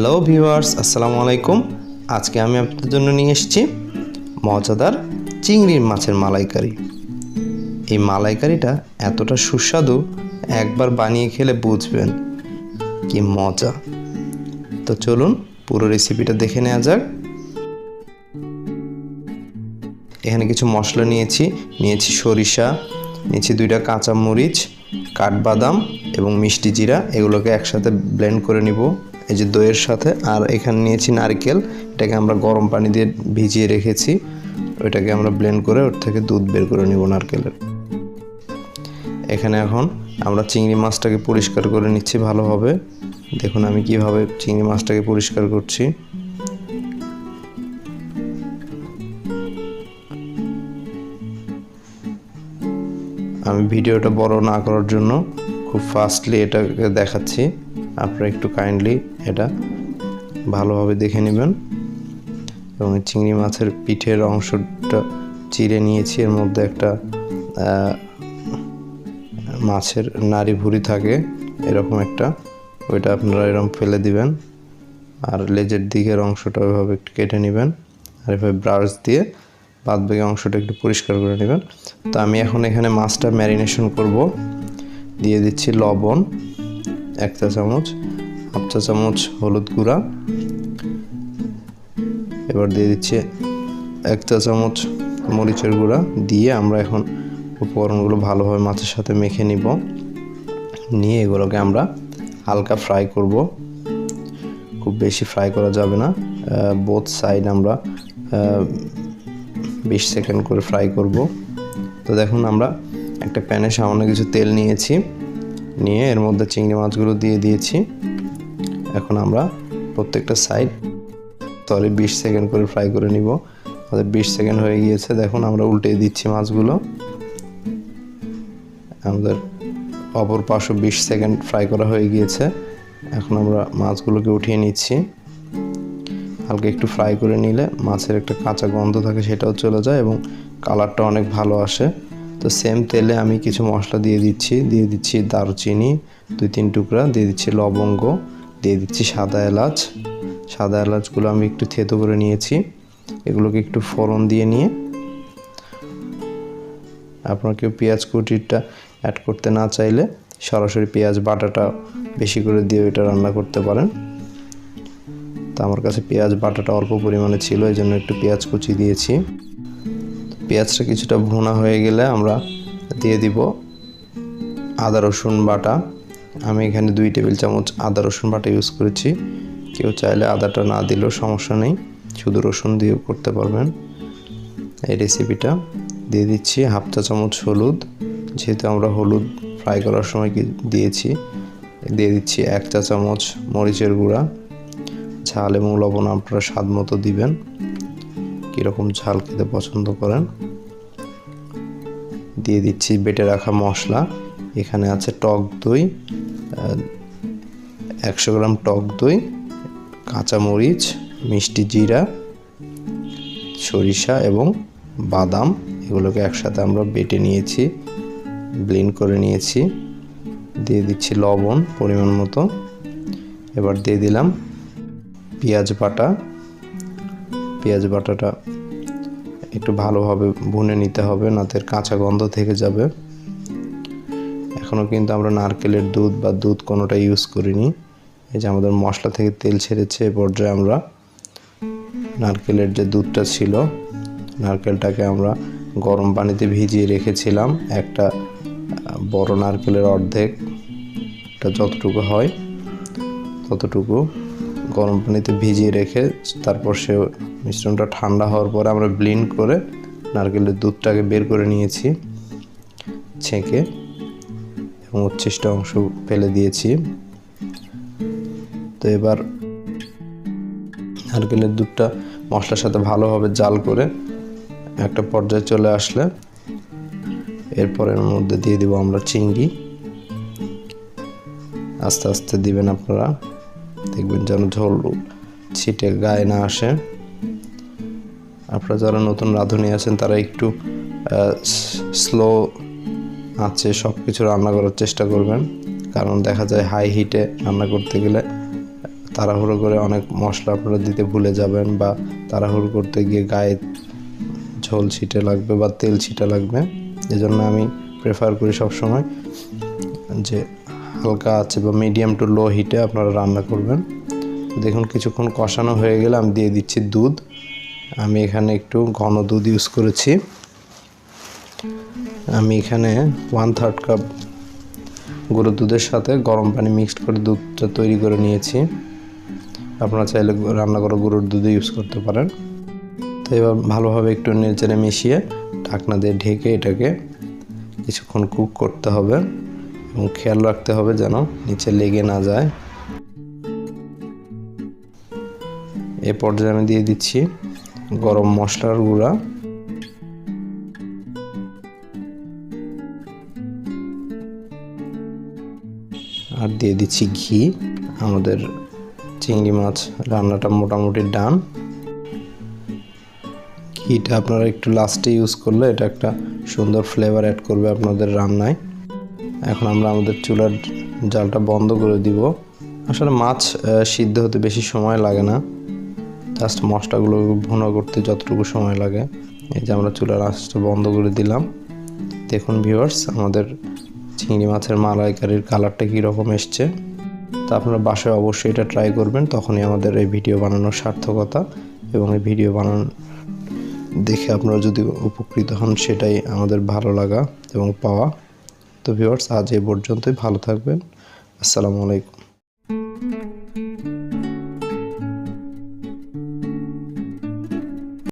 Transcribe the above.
Hello viewers, আসসালামু আলাইকুম। আজকে আমি আপনাদের জন্য নিয়ে এসেছি মজাদার চিংড়ির মাছের মালাইকারি। এই মালাইকারিটা এতটা সুস্বাদু, একবার বানিয়ে খেলে বুঝবেন কি মজা। তো চলুন, পুরো রেসিপিটা দেখে নেওয়া যাক। এখানে কিছু মশলা নিয়েছি নিয়েছি সরিষা, নিয়েছি দুইটা কাঁচা মরিচ কাঠবাদাম এবং মিষ্টি জিরা, এগুলোকে একসাথে ব্লেন্ড করে নিব। এই যে দইয়ের সাথে, আর এখানে নিয়েছি নারকেল। এটাকে আমরা গরম পানি দিয়ে ভিজিয়ে রেখেছি। ওইটাকে আমরা ব্লেন্ড করে ওর থেকে দুধ বের করে নিব নারকেলের। এখানে এখন আমরা চিংড়ি মাছটাকে পরিষ্কার করে নিচ্ছি ভালোভাবে। দেখুন আমি কীভাবে চিংড়ি মাছটাকে পরিষ্কার করছি। আমি ভিডিওটা বড় না করার জন্য খুব ফাস্টলি এটাকে দেখাচ্ছি। আপনারা একটু কাইন্ডলি এটা ভালোভাবে দেখে নেবেন। এবং চিংড়ি মাছের পিঠের অংশটা চিড়ে নিয়েছি, এর মধ্যে একটা মাছের নাড়ি ভুড়ি থাকে, এরকম একটা, ওইটা আপনারা এরকম ফেলে দিবেন। আর লেজের দিকের অংশটা ওইভাবে একটু কেটে নেবেন, আর এভাবে ব্রাশ দিয়ে বাদ বাকি অংশটা একটু পরিষ্কার করে নেবেন। তো আমি এখন এখানে মাছটা ম্যারিনেশন করব। দিয়ে দিচ্ছি লবণ। এক চা চামচ, হাফ চা চামচ হলুদ গুঁড়া। এবার দিয়ে দিচ্ছি এক চা চামচ মরিচের গুঁড়া দিয়ে আমরা এখন উপকরণগুলো ভালোভাবে মাছের সাথে মেখে নিব। নিয়ে এগুলোকে আমরা হালকা ফ্রাই করব। খুব বেশি ফ্রাই করা যাবে না। বোথ সাইড আমরা বিশ সেকেন্ড করে ফ্রাই করব। তো দেখুন আমরা একটা প্যানে সামান্য কিছু তেল নিয়েছি। নিয়ে এর মধ্যে চিংড়ি মাছগুলো দিয়ে দিয়েছি। এখন আমরা প্রত্যেকটা সাইড তলে বিশ সেকেন্ড করে ফ্রাই করে নিব। আমাদের বিশ সেকেন্ড হয়ে গিয়েছে। দেখুন, আমরা উল্টে দিচ্ছি মাছগুলো। আমাদের অপর পাশও বিশ সেকেন্ড ফ্রাই করা হয়ে গিয়েছে। এখন আমরা মাছগুলোকে উঠিয়ে নিচ্ছি। হালকা একটু ফ্রাই করে নিলে মাছের একটা কাঁচা গন্ধ থাকে, সেটাও চলে যায় এবং কালারটা অনেক ভালো আসে। তো সেম তেলে আমি কিছু মশলা দিয়ে দিচ্ছি দিয়ে দিচ্ছি দারুচিনি, দুই তিন টুকরা, দিয়ে দিচ্ছি লবঙ্গ, দিয়ে দিচ্ছি সাদা এলাচ। সাদা এলাচগুলো আমি একটু থেতো করে নিয়েছি, এগুলোকে একটু ফোড়ন দিয়ে নিয়ে। আপনার কেউ পেঁয়াজ কুটিটা অ্যাড করতে না চাইলে সরাসরি পেঁয়াজ বাটাটা বেশি করে দিয়ে এটা রান্না করতে পারেন। তো আমার কাছে পেঁয়াজ বাটাটা অল্প পরিমাণে ছিল এই জন্য একটু পেঁয়াজ কুচি দিয়েছি। পেঁয়াজটা কিছুটা ভুনা হয়ে গেলে আমরা দিয়ে দিব আদা, রসুন বাটা। আমি এখানে দুই টেবিল চামচ আদা, রসুন বাটা ইউজ করেছি। কেউ চাইলে আদাটা না দিলেও সমস্যা নেই। শুধু রসুন দিয়েও করতে পারবেন। এই রেসিপিটা দিয়ে দিচ্ছি হাফ চা চামচ হলুদ। যেহেতু আমরা হলুদ ফ্রাই করার সময় দিয়েছি, দিয়ে দিচ্ছি এক চা চামচ মরিচের গুঁড়া। ঝাল এবং লবণ আপনারা স্বাদ মতো দিবেন। কীরকম ঝাল খেতে পছন্দ করেন। দিয়ে দিচ্ছি বেটে রাখা মশলা। এখানে আছে টক দই একশো গ্রাম টক দই, কাঁচামরিচ, মিষ্টি জিরা, সরিষা এবং বাদাম। এগুলোকে একসাথে আমরা বেটে নিয়েছি, ব্লেন্ড করে নিয়েছি। দিয়ে দিচ্ছি লবণ পরিমাণ মতো। এবার দিয়ে দিলাম পেঁয়াজ বাটা। পেঁয়াজ বাটাটা একটু ভালোভাবে ভুনে নিতে হবে নাতের কাঁচা গন্ধ থেকে যাবে। এখনও কিন্তু আমরা নারকেলের দুধ বা দুধ কোনোটা ইউজ করিনি। এই যে আমাদের মশলা থেকে তেল ছেড়েছে, এ পর্যায়ে আমরা নারকেলের যে দুধটা ছিল, নারকেলটাকে আমরা গরম পানিতে ভিজিয়ে রেখেছিলাম। একটা বড় নারকেলের অর্ধেক, এটা যতটুকু হয় ততটুকু গরম পানিতে ভিজিয়ে রেখে তারপর সে মিশ্রণটা ঠান্ডা হওয়ার পরে আমরা ব্লিন্ড করে নারকেলের দুধটাকে বের করে নিয়েছি, ছেঁকে এবং উচ্ছিষ্ট অংশ ফেলে দিয়েছি। তো এবার নারকেলের দুধটা মশলার সাথে ভালোভাবে জাল করে একটা পর্যায়ে চলে আসলে এরপর এর মধ্যে দিয়ে দিব আমরা চিংড়ি। আস্তে আস্তে দিবেন আপনারা, দেখবেন যেন ঝোল ছিটে গায়ে না আসে। আপনারা যারা নতুন রাঁধুনি আছেন, তারা একটু স্লো আছে সব কিছু রান্না করার চেষ্টা করবেন। কারণ দেখা যায় হাই হিটে রান্না করতে গেলে, তাড়াহুড়ো করে অনেক মশলা আপনারা দিতে ভুলে যাবেন বা তাড়াহুড়ো করতে গিয়ে গায়ে ঝোল ছিটে লাগবে বা তেল ছিটে লাগবে। এজন্য আমি প্রেফার করি সবসময় যে হালকা আছে বা মিডিয়াম টু লো হিটে আপনারা রান্না করবেন। দেখুন, কিছুক্ষণ কষানো হয়ে গেলে আমি দিয়ে দিচ্ছি দুধ। আমি এখানে একটু ঘন দুধ ইউজ করেছি। আমি এখানে ওয়ান থার্ড কাপ গরুর দুধের সাথে গরম পানি মিক্সড করে দুধটা তৈরি করে নিয়েছি। আপনারা চাইলে রান্না করা গরুর দুধে ইউজ করতে পারেন। তো এবার ভালোভাবে একটু নেড়েচেড়ে মিশিয়ে ঢাকনা দিয়ে ঢেকে এটাকে কিছুক্ষণ কুক করতে হবে এবং খেয়াল রাখতে হবে যেন নিচে লেগে না যায়। এ পর্যায়ে আমি দিয়ে দিচ্ছি গরম মশলার গুঁড়া। আর দিয়ে দিচ্ছি ঘি। আমাদের চিংড়ি মাছ রান্নাটা মোটামুটি ডান। ঘিটা আপনারা একটু লাস্টে ইউজ করলে এটা একটা সুন্দর ফ্লেভার অ্যাড করবে আপনাদের রান্নায়। এখন আমরা আমাদের চুলার জালটা বন্ধ করে দিব। আসলে মাছ সিদ্ধ হতে বেশি সময় লাগে না। জাস্ট মশলাগুলো ভুনা করতে যতটুকু সময় লাগে। এই যে আমরা চুলার আঁচটা বন্ধ করে দিলাম। দেখুন ভিউয়ার্স আমাদের চিংড়ি মাছের মালাইকারির কালারটা কীরকম এসছে। তা আপনারা বাসায় অবশ্যই এটা ট্রাই করবেন, তখনই আমাদের এই ভিডিও বানানোর সার্থকতা এবং এই ভিডিও বানান দেখে আপনারা যদি উপকৃত হন, সেটাই আমাদের ভালো লাগা এবং পাওয়া। তো ভিউয়ার্স আজ এ পর্যন্তই, ভালো থাকবেন। আসসালামু আলাইকুম।